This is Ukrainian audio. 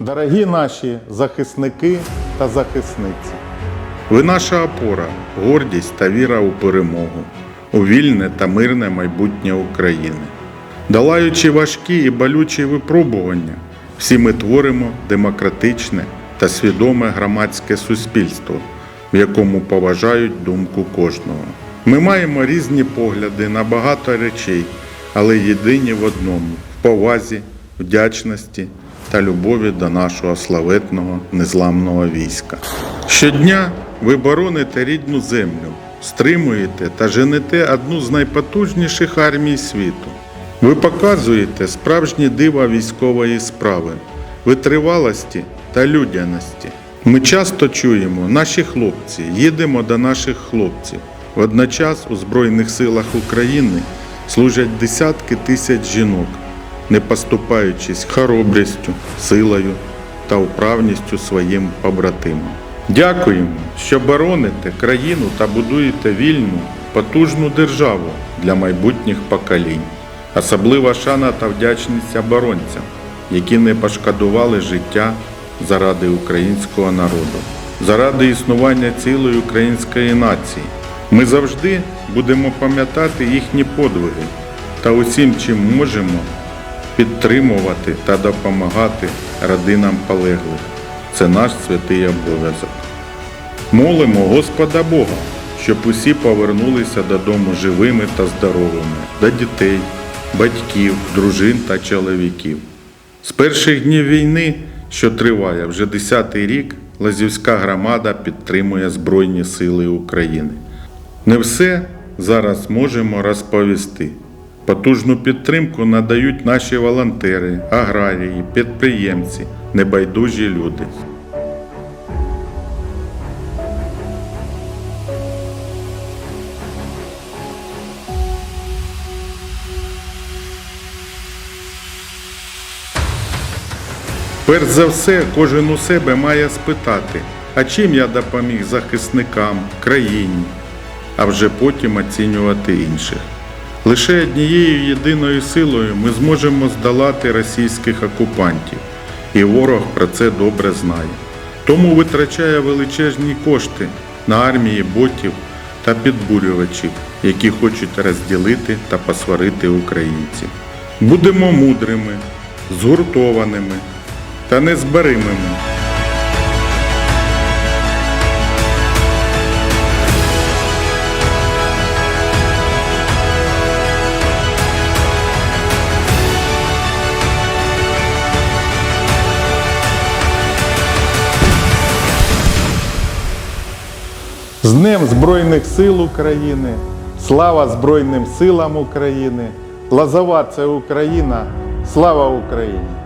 Дорогі наші захисники та захисниці, Ви наша опора, гордість та віра у перемогу, у вільне та мирне майбутнє України. Долаючи важкі і болючі випробування, всі ми творимо демократичне та свідоме громадське суспільство, в якому поважають думку кожного. Ми маємо різні погляди на багато речей, але єдині в одному в повазі, вдячності та любові до нашого славетного незламного війська. Щодня ви бороните рідну землю, стримуєте та женете одну з найпотужніших армій світу. Ви показуєте справжні дива військової справи, витривалості та людяності. Ми часто чуємо, наші хлопці, їдемо до наших хлопців. Водночас у Збройних силах України служать десятки тисяч жінок, не поступаючись хоробрістю, силою та вправністю своїм побратимам. Дякуємо, що бороните країну та будуєте вільну, потужну державу для майбутніх поколінь. Особлива шана та вдячність оборонцям, які не пошкодували життя заради українського народу, заради існування цілої української нації. Ми завжди будемо пам'ятати їхні подвиги та усім, чим можемо, підтримувати та допомагати родинам полеглих. Це наш святий обов'язок. Молимо Господа Бога, щоб усі повернулися додому живими та здоровими, до дітей, батьків, дружин та чоловіків. З перших днів війни, що триває вже 10-й рік, Лазівська громада підтримує Збройні Сили України. Не все зараз можемо розповісти. Потужну підтримку надають наші волонтери, аграрії, підприємці, небайдужі люди. Перш за все, кожен у себе має спитати, а чим я допоміг захисникам, країні, а вже потім оцінювати інших. Лише однією єдиною силою ми зможемо здолати російських окупантів, і ворог про це добре знає. Тому витрачає величезні кошти на армії ботів та підбурювачів, які хочуть розділити та посварити українців. Будемо мудрими, згуртованими та незбаримими. З Днем Збройних сил України, слава Збройним силам України, Лазова це Україна, слава Україні!